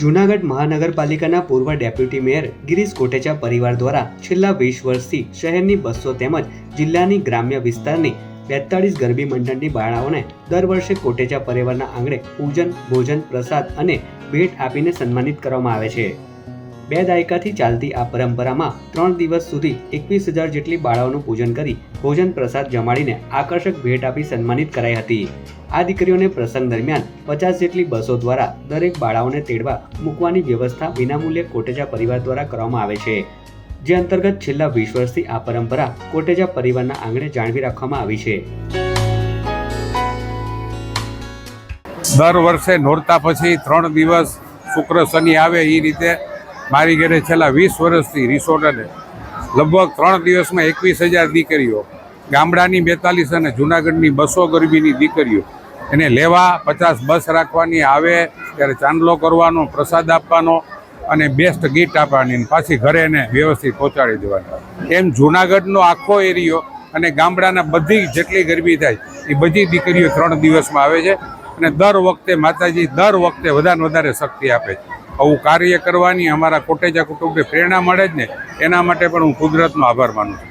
જૂનાગઢ મહાનગરપાલિકાના પૂર્વ deputy mayor Girish Kotecha પરિવાર દ્વારા છેલ્લા વીસ વર્ષથી શહેરની બસો તેમજ જિલ્લાની ગ્રામ્ય વિસ્તારની બેતાળીસ ગરબી મંડળની બાળાઓને દર વર્ષે કોટેચા પરિવારના આંગણે પૂજન, ભોજન, પ્રસાદ અને ભેટ આપીને સન્માનિત કરવામાં આવે છે. બે દાયકાથી ચાલતી આ પરંપરામાં ત્રણ દિવસ સુધી એકવીસ હજાર જેટલી બાળાઓનું પૂજન કરી ભોજન પ્રસાદ જમાડીને આકર્ષક ભેટ આપી સન્માનિત કરાઈ હતી. આ દીકરીઓને પ્રસંગ દરમિયાન પચાસ જેટલી બસો દ્વારા દરેક બાળાઓને તેડવા મૂકવાની વ્યવસ્થા વિનામૂલ્યે કોટેચા પરિવાર દ્વારા કરવામાં આવે છે. જે અંતર્ગત છેલ્લા વીસ વર્ષથી આ પરંપરા કોટેચા પરિવારના આંગણે જાળવી રાખવામાં આવી છે. દર વર્ષે નોરતા પછી ત્રણ દિવસ શુક્ર શનિ આવે એ રીતે મારી ઘરે છેલ્લા વીસ વર્ષથી રિસોર્ટ અને લગભગ ત્રણ દિવસમાં એકવીસ હજાર દીકરીઓ, ગામડાની બેતાલીસ અને જુનાગઢની બસો ગરબીની દીકરીઓ, એને લેવા પચાસ બસ રાખવાની, આવે ત્યારે ચાંદલો કરવાનો, પ્રસાદ આપવાનો અને બેસ્ટ ગીટ આપવાની પાછી ઘરે એને વ્યવસ્થિત પહોંચાડી દેવાની. એમ જુનાગઢનો આખો એરિયો અને ગામડાના બધી જેટલી ગરબી થાય, એ બધી દીકરીઓ ત્રણ દિવસમાં આવે છે અને દર વખતે માતાજી દર વખતે વધારે વધારે શક્તિ આપે છે. આવું કાર્ય કરવાની અમારા કોટેજા કુટુંબને પ્રેરણા મળે જ ને, એના માટે પણ હું કુદરતનો આભાર માનું છું.